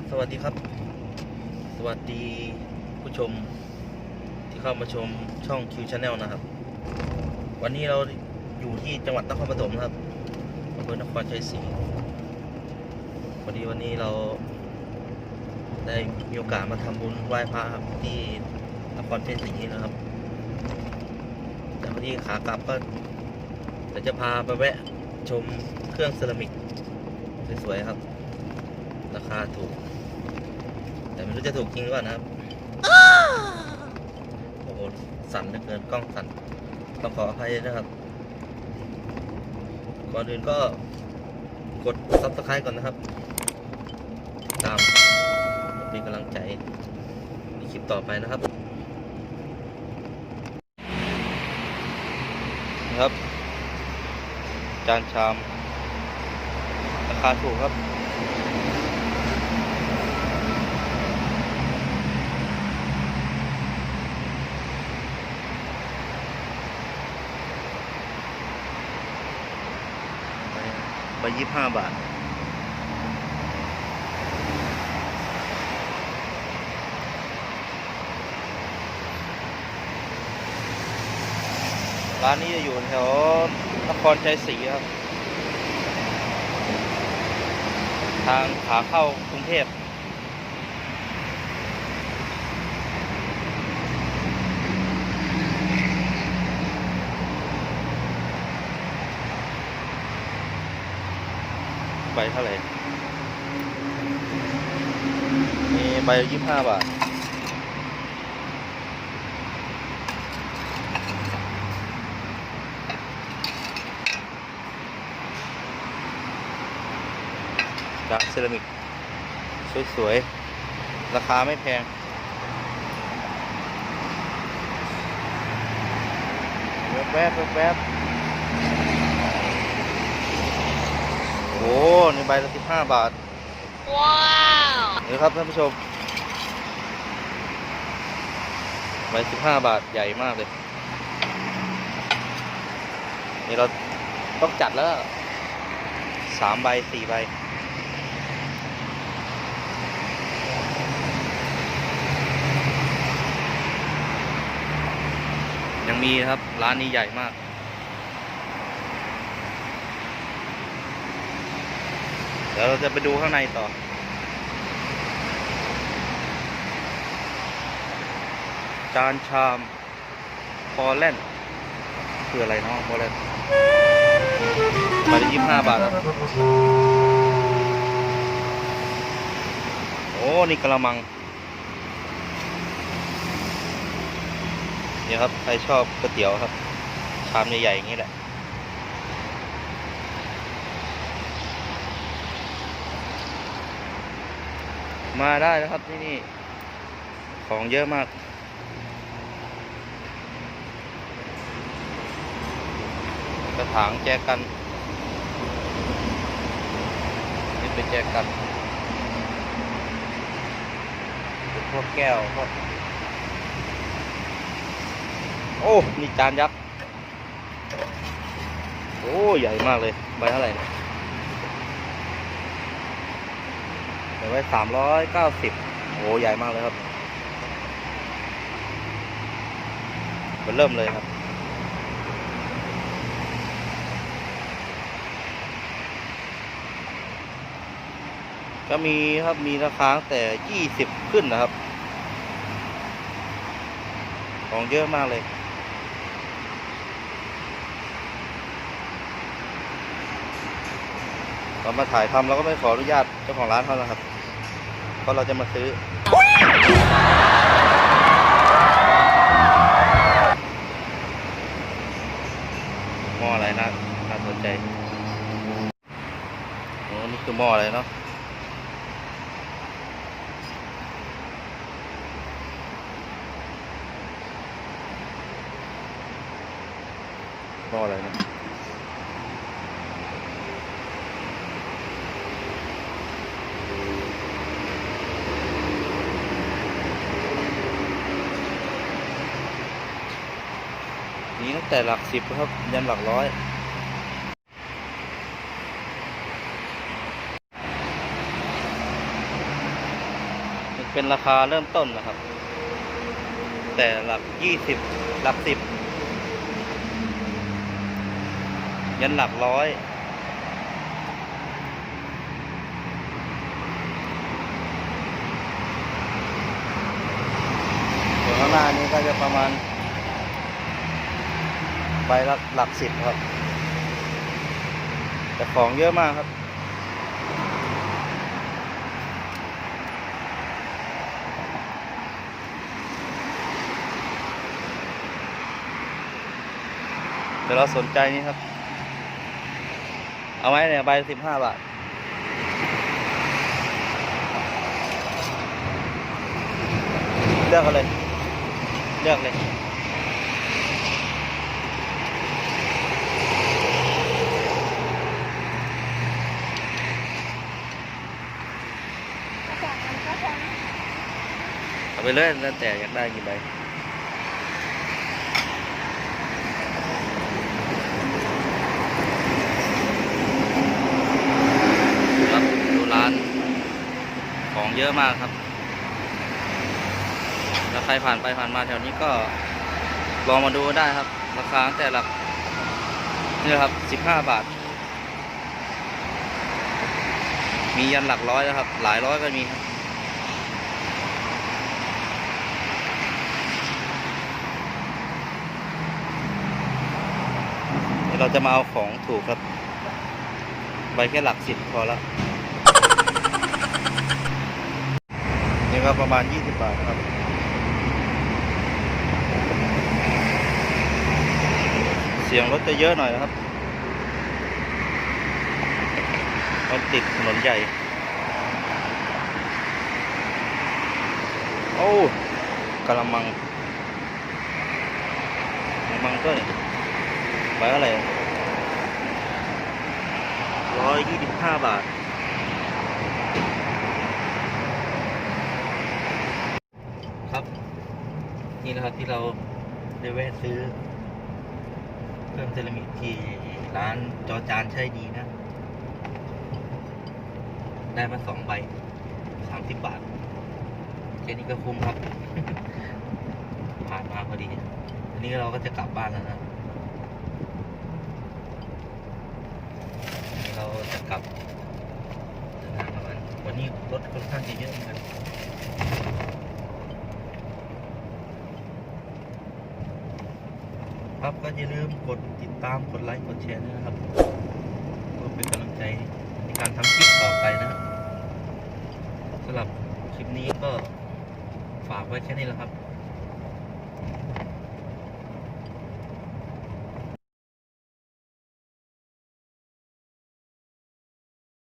ับสวัสดีครับ สวัสดีผู้ชมที่เข้ามาชมช่อง Q Channel นะครับ วันนี้เราอยู่ที่จังหวัดนครปฐมนะครับอำเภอนครชัยศรีพอดีวันนี้เราได้มีโอกาสมาทำบุญไหว้พระครับที่นครชัยศรีนะครับ แต่พอดีขากลับก็เดี๋ยวจะพาไปแวะชมเครื่องเซรามิกสวยๆครับ ราคาถูก แต่ไม่รู้จะถูกจริงหรือเปล่านะครับ โอ้โห สั่นเหลือเกินกล้องสั่น ต้องขออภัยนะครับ ก่อนอื่นก็กด subscribe ก่อนนะครับติดตามเป็นกำลังใจในคลิปต่อไปนะครับนะครับ จานชาม ราคาถูกครับ ใบยี่ห้าบาท ร้านนี้จะอยู่แถวนครชัยศรีครับ ทางขาเข้ากรุงเทพ ใบเท่าไหร่ มีใบยี่ห้าบาท จากเซรามิก สวย ๆ ราคาไม่แพงแวบๆแวบๆ โอ้ นี่ใบละสิบห้าบาท ว้าวนี่ครับท่านผู้ชม ใบสิบห้าบาทใหญ่มากเลย นี่เราต้องจัดแล้วสามใบสี่ใบยังมีครับ ร้านนี้ใหญ่มาก ดี๋ยวเราจะไปดูข้างในต่อ จานชามพอแลนคืออะไรเนาะพอแลนมาได้ยี่ห้าบาทครับโอ้ นี่กระมัง เนี่ยครับ ใครชอบก๋วยเตี๋ยวครับ ชามใหญ่ๆอย่างนี้แหละ มาได้นะครับที่นี่ ของเยอะมาก กระถางแจกันนี่เป็นแจกันพวกแก้วพวกโอ้นี่จานยักษ์โอ้ ใหญ่มากเลย ใบเท่าไหร่เนี่ย ใบไว้สามร้อยเก้าสิบโอ้ใหญ่มากเลยครับมันเริ่มเลยครับ ก็มีครับมีราคาแต่ยี่สิบขึ้นนะครับ ของเยอะมากเลย เรามาถ่ายทำเราก็ไม่ขออนุญาตเจ้าของร้านเขาแล้วครับ เพราะเราจะมาซื้อ หม้ออะไรนะน่าสนใจโอ้นี่คือหม้ออะไรเนาะหม้ออะไรนะีตั้งแต่หลักสิบครับ ยันหลักร้อย เป็นราคาเริ่มต้นนะครับ แต่หลักยี่สิบหลักสิบยันหลักร้อยส่วนข้างหน้านี้ก็จะประมาณ ใบละหลักสิบครับ แต่ของเยอะมากครับเดี๋ยวเราสนใจนี่ครับ เอาไหมเนี่ยใบสิบห้าบาทเลือกกันเลย เลือกเลย เอาไปเลยแล้วแต่อยากได้กี่ใบครับดูร้านของเยอะมากครับแล้วใครผ่านไปผ่านมาแถวนี้ก็ลองมาดูได้ครับ ราคาแต่หลักนี่ครับสิบห้าบาท มียันหลักร้อยแล้วครับ หลายร้อยก็มีครับ เราจะมาเอาของถูกครับใบแค่หลักสิบพอและนี่ก็ประมาณยี่สิบบาทครับ เสียงรถจะเยอะหน่อยนะครับรถติดถนนใหญ่ โอ้กระมังกระมังก็เนี่ย ใบอะไรร้อยยี่สิบห้าบาท ครับ นี่นะครับที่เราได้แวะซื้อ เครื่องเซรามิกที่ร้านจอจานใช่ดีนะ ได้มาสองใบสามสิบบาทแค่นี้ก็คุ้มครับ ผ่านมาพอดี อันนี้เราก็จะกลับบ้านแล้วนะอันนี้ เราจะกลับเดินทางประมาณวันนี้รถค่อนข้างจะเยอะเหมือนกันครับก็อย่าลืมกดติดตามกดไลค์กดแชร์นะครับเพื่อเป็นกำลังใจในการทำคลิปต่อไปนะครับสำหรับคลิปนี้ก็ฝากไว้แค่นี้แหละครับ